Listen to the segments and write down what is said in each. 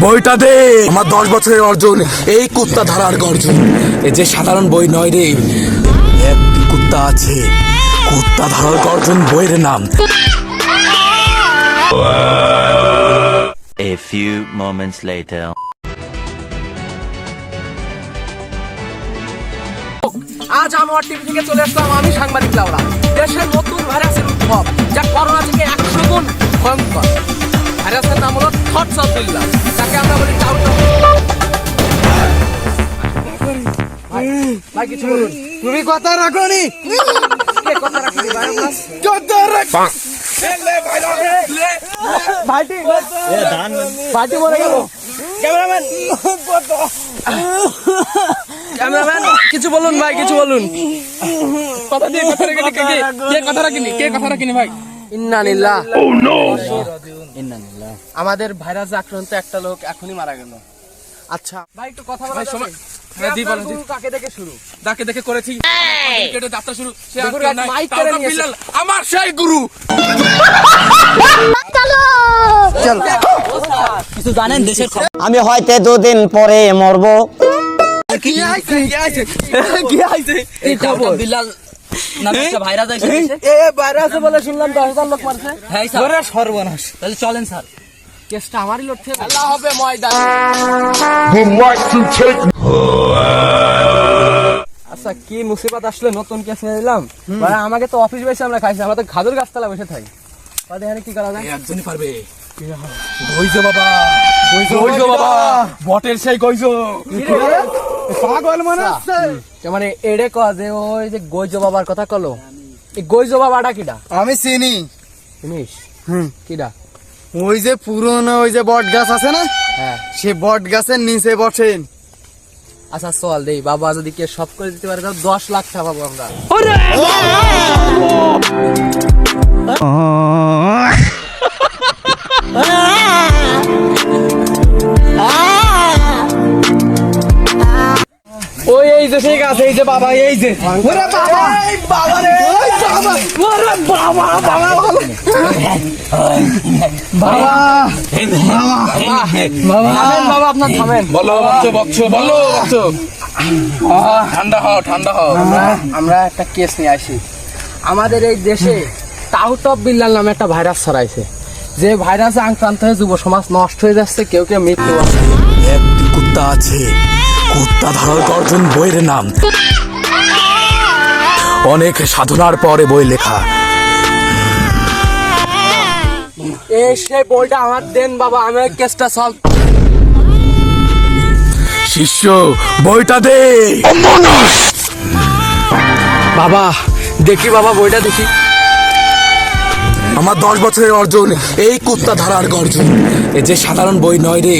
বইটা দে। আমার দশ বছরের অর্জন এই কুত্তা ধরার গর্জন। এ যে সাধারণ বই নয় রে। একটি কুত্তা আছে। কুত্তা ধরার গর্জন বইয়ের নাম। A few moments later. আজ আমার টিভি থেকে চলে আসলাম আমি সাংবাদিক লাউরা। দেশের নতুন ভাই। কিছু বলুন। তুমি কথা রাখনি। কে কথা রাখি ভাইটি গেল। ক্যামেরাম্যান। ক্যামেরাম্যান কিছু বলুন ভাই কিছু বলুন। কথা দিয়ে কথা রাখিনি কে কে? কে কথা রাখিনি? কে কথা রাখিনি ভাই? ইন্না নিল্লাহ আমাদের ভাইরাসে আক্রান্ত একটা লোক এখনই মারা গেল। আচ্ছা। ভাই একটু কথা বলা ভাই, যাবে? সময়- হ্যাঁ, কাকে দেখে শুরু? যাকে দেখে করেছি যাত্রা শুরু সে আমি হয়তো দুদিন পরে মরব। কি আইছে বিলাল বলে শুনলাম লোক মারছে। হ্যাঁ সর্বনাশ। তাহলে চলেন স্যার। কেসটা আমারই লড়তে হবে। ময়দান। আচ্ছা কি মুসিবত আসলে? নতুন কেস নিয়ে দিলাম মানে আমাকে তো অফিস বেসে আমরা খাইছি আমরা তো খাদুর গাছতলা বসে থাকি। কি করা যায়? একজনই পারবে। গইজো বাবা। গইজো বাবা। বটের সেই গইজো। পাগল মনে হচ্ছে। মানে এড়ে কয় যে ওই যে গৈজ বাবার কথা কলো? এই গৈজ বাবাটা কিডা? আমি চিনি। জিনিস? হুম। কিডা? ওই যে পুরনো ওই যে বট গাছ আছে না? হ্যাঁ। সে বট গাছের নিচে বসেন। আচ্ছা চল দেই বাবা যদি কে সব করে দিতে পারে তাহলে দশ লাখ টাকা পাবো আমরা। যে ঠিক আছে এই যে বাবা এই যে। ওরে বাবা এই বাবা রে ওই বাবা। ওরে বাবা বাবা বাবা। থামেন বাবা আপনার থামেন। বলো বচ্চ বচ্চ বলো। বচ্চ ঠান্ডা হও ঠান্ডা হও। আমরা একটা কেস নিয়ে আসি। আমাদের এই দেশে টাউট অফ বিল্লাল নামে একটা ভাইরাস ছড়াইছে। যে ভাইরাসে আক্রান্ত হয়ে যুব সমাজ নষ্ট হয়ে যাচ্ছে কেউ কেউ মৃত্যু কুত্তা আছে। কুত্তা ধরার গর্জন বইয়ের নাম। অনেক সাধনার পরে বই লেখা। এই সেই বইটা আমার দেন বাবা আমি কেসটা সলভ। শিষ্য বইটা দে। বাবা দেখি বাবা বইটা দেখি। আমার দশ বছরের অর্জন এই কুত্তা ধরার গর্জন। এ যে সাধারণ বই নয় রে।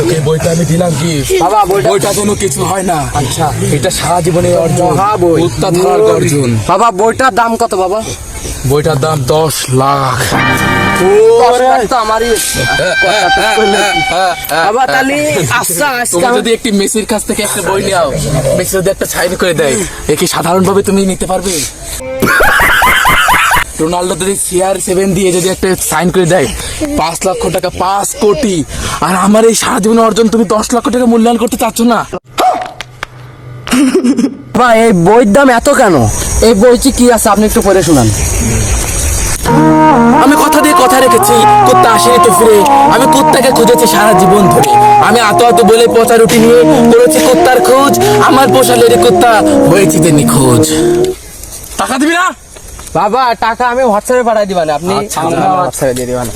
তোকে বইটা আমি দিলাম কি? বাবা বইটা কোনো কিছু হয় না। আচ্ছা। এটা সারা জীবনের অর্জন। মহা বই। কুত্তা ধরার গর্জন বাবা বইটার দাম কত বাবা? বইটার দাম দশ লাখ। যদি একটি মেসির কাছ থেকে একটা বই নাও মেসি যদি একটা সাইন করে দেয় এ কি সাধারণভাবে তুমি নিতে পারবে? রোনাল্ডো যদি সিআর সেভেন দিয়ে যদি একটা সাইন করে দেয় পাঁচ লক্ষ টাকা পাঁচ কোটি। আর আমার এই সারা জীবন অর্জন তুমি দশ লক্ষ টাকা মূল্যায়ন করতে চাচ্ছ না? বাবা এই বইয়ের দাম এত কেন? এই বইটি কি আছে আপনি একটু পড়ে শুনান। আমি কথা দিয়ে কথা রেখেছি কুত্তা আসেনি তো ফিরে। আমি কুত্তাকে খুঁজেছি সারা জীবন ধরে। আমি আতো আতো বলে পচা রুটি নিয়ে করেছি কুত্তার খোঁজ। আমার পোষালের কুত্তা হয়েছে যে নিখোঁজ। টাকা দিবি না? বাবা টাকা আমি হোয়াটসঅ্যাপে পাঠাই দিবান আপনি আচ্ছা, হোয়াটসঅ্যাপে দিয়ে দিবান।